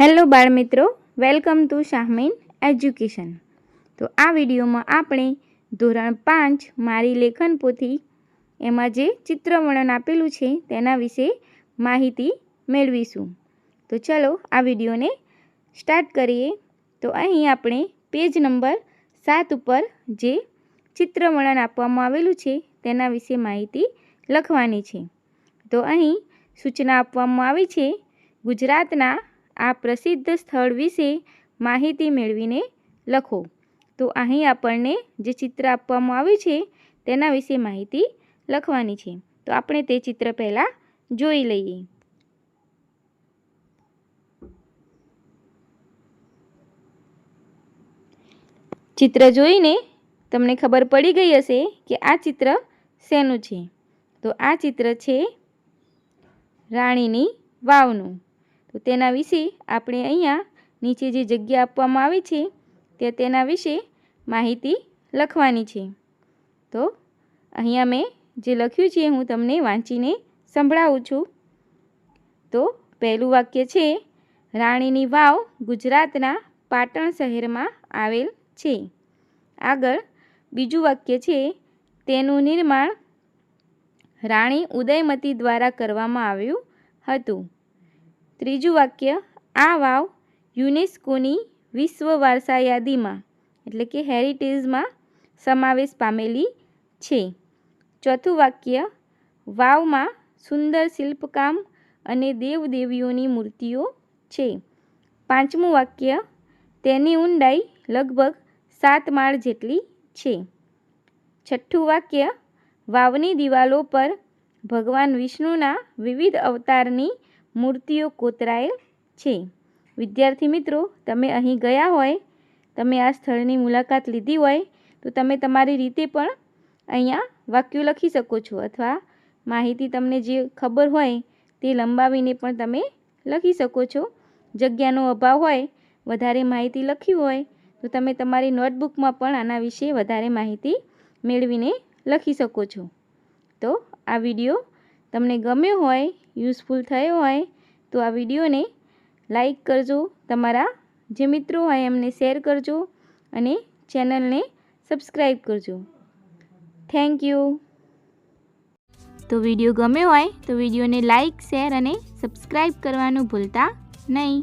Hello બાળમિત્રો, welcome to Shahmeen education. તો આ વિડીયોમાં આપણે ધોરણ પાંચ મારી લેખન પોથી, એમાં જે ચિત્ર વર્ણન આપેલું છે તેના વિશે માહિતી મેળવીશું. તો ચલો આ વિડીયોને સ્ટાર્ટ કરીએ. તો અહીં આપણે પેજ નંબર સાત ઉપર જે ચિત્ર વર્ણન આપવામાં આવેલું છે તેના વિશે માહિતી લખવાની છે. તો અહીં સૂચના આપવામાં આવી છે, ગુજરાતના આ પ્રસિદ્ધ સ્થળ વિશે માહિતી મેળવીને લખો. તો અહીં આપણને જે ચિત્ર આપવામાં આવ્યું છે, તેના વિશે માહિતી લખવાની છે. તો આપણે તે ચિત્ર પહેલાં જોઈ લઈએ. ચિત્ર જોઈને તમને ખબર પડી ગઈ હશે કે આ ચિત્ર શેનું છે? તો આ ચિત્ર છે રાણીની વાવનું. તો તેના વિશે આપણે અહીંયા નીચે જે જગ્યા આપવામાં આવી છે, તે તેના વિશે માહિતી લખવાની છે. તો અહીંયા મેં જે લખ્યું છે હું તમને વાંચીને સંભળાવું છું. તો પહેલું વાક્ય છે, રાણીની વાવ ગુજરાતના પાટણ શહેરમાં આવેલ છે. આગળ બીજું વાક્ય છે, તેનું નિર્માણ રાણી ઉદયમતી દ્વારા કરવામાં આવ્યું હતું. ત્રીજું વાક્ય, આ વાવ યુનેસ્કોની વિશ્વ વારસા યાદીમાં, એટલે કે હેરિટેજમાં સમાવેશ પામેલી છે. ચોથું વાક્ય, વાવમાં સુંદર શિલ્પકામ અને દેવદેવીઓની મૂર્તિઓ છે. પાંચમું વાક્ય, તેની ઊંડાઈ લગભગ સાત માળ જેટલી છે. છઠ્ઠું વાક્ય, વાવની દિવાલો પર ભગવાન વિષ્ણુના વિવિધ અવતારની મૂર્તિઓ કોતરાયેલ છે. વિદ્યાર્થી મિત્રો, તમે અહીં ગયા હોય, તમે આ સ્થળની મુલાકાત લીધી હોય, તો તમે તમારી રીતે પણ અહીંયા વાક્યો લખી શકો છો અથવા માહિતી તમને જે ખબર હોય તે લંબાવીને પણ તમે લખી શકો છો. જગ્યાનો અભાવ હોય, વધારે માહિતી લખી હોય, તો તમે તમારી નોટબુકમાં પણ આના વિશે વધારે માહિતી મેળવીને લખી શકો છો. તો આ વીડિયો તમને ગમ્યો હોય યુઝફુલ થયો હોય તો આ વિડીયોને લાઈક કરજો, તમારા જે મિત્રો હોય એમને શેર કરજો અને ચેનલને સબસ્ક્રાઈબ કરજો. Thank you. તો વીડિયો ગમ્યો હોય તો વિડીયોને લાઈક, શેર અને સબસ્ક્રાઈબ કરવાનું ભૂલતા નહીં.